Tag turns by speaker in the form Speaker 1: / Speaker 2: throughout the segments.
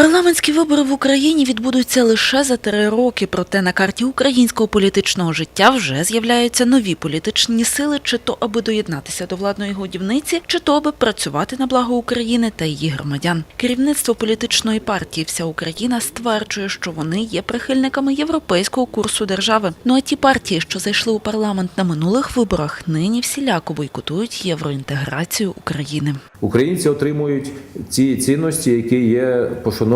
Speaker 1: Парламентські вибори в Україні відбудуться лише за три роки. Проте на карті українського політичного життя вже з'являються нові політичні сили, чи то аби доєднатися до владної годівниці, чи то аби працювати на благо України та її громадян. Керівництво політичної партії Вся Україна стверджує, що вони є прихильниками європейського курсу держави. Ну а ті партії, що зайшли у парламент на минулих виборах, нині всіляко бойкотують євроінтеграцію України.
Speaker 2: Українці отримують ці цінності, які є пошановані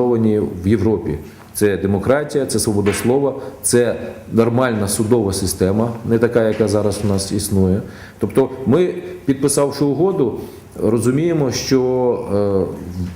Speaker 2: в Європі. Це демократія, це свобода слова, це нормальна судова система, не така, яка зараз у нас існує. Тобто, ми, підписавши угоду, розуміємо, що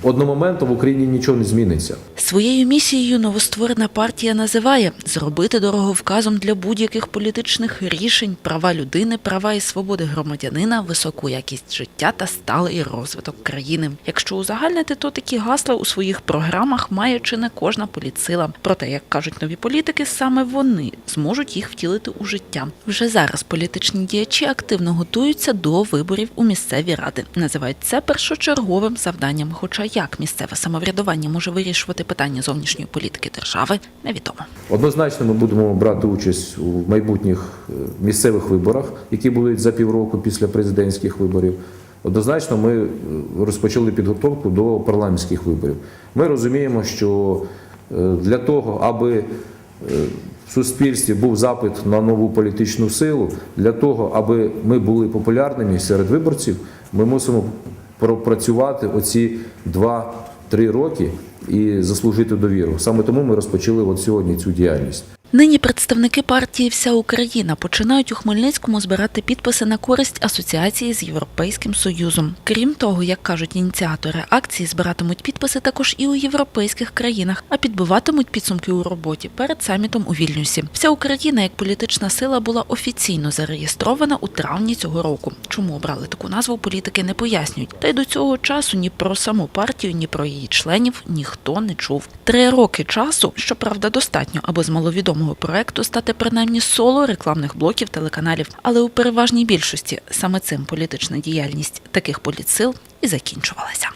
Speaker 2: е, одномоментно в Україні нічого не зміниться.
Speaker 1: Своєю місією новостворена партія називає зробити дороговказом для будь-яких політичних рішень права людини, права і свободи громадянина, високу якість життя та сталий розвиток країни. Якщо узагальнити, то такі гасла у своїх програмах має чи не кожна політсила. Проте, як кажуть нові політики, саме вони зможуть їх втілити у життя. Вже зараз політичні діячі активно готуються до виборів у місцеві ради. Називають це першочерговим завданням. Хоча як місцеве самоврядування може вирішувати питання зовнішньої політики держави, невідомо.
Speaker 2: Однозначно, ми будемо брати участь у майбутніх е, місцевих виборах, які будуть за півроку після президентських виборів. Однозначно, ми е, розпочали підготовку до парламентських виборів. Ми розуміємо, що е, для того, аби в суспільстві був запит на нову політичну силу, для того, аби ми були популярними серед виборців, ми мусимо пропрацювати оці 2-3 роки і заслужити довіру. Саме тому ми розпочали от сьогодні цю діяльність.
Speaker 1: Нині представники партії Вся Україна починають у Хмельницькому збирати підписи на користь асоціації з Європейським Союзом. Крім того, як кажуть ініціатори акції, збиратимуть підписи також і у європейських країнах, а підбиватимуть підсумки у роботі перед самітом у Вільнюсі. Вся Україна як політична сила була офіційно зареєстрована у травні цього року. Чому обрали таку назву, політики не пояснюють. Та й до цього часу ні про саму партію, ні про її членів ніхто не чув. Три роки часу, щоправда, достатньо, аби з маловідомого проекту стати принаймні соло рекламних блоків телеканалів. Але у переважній більшості саме цим політична діяльність таких політсил і закінчувалася.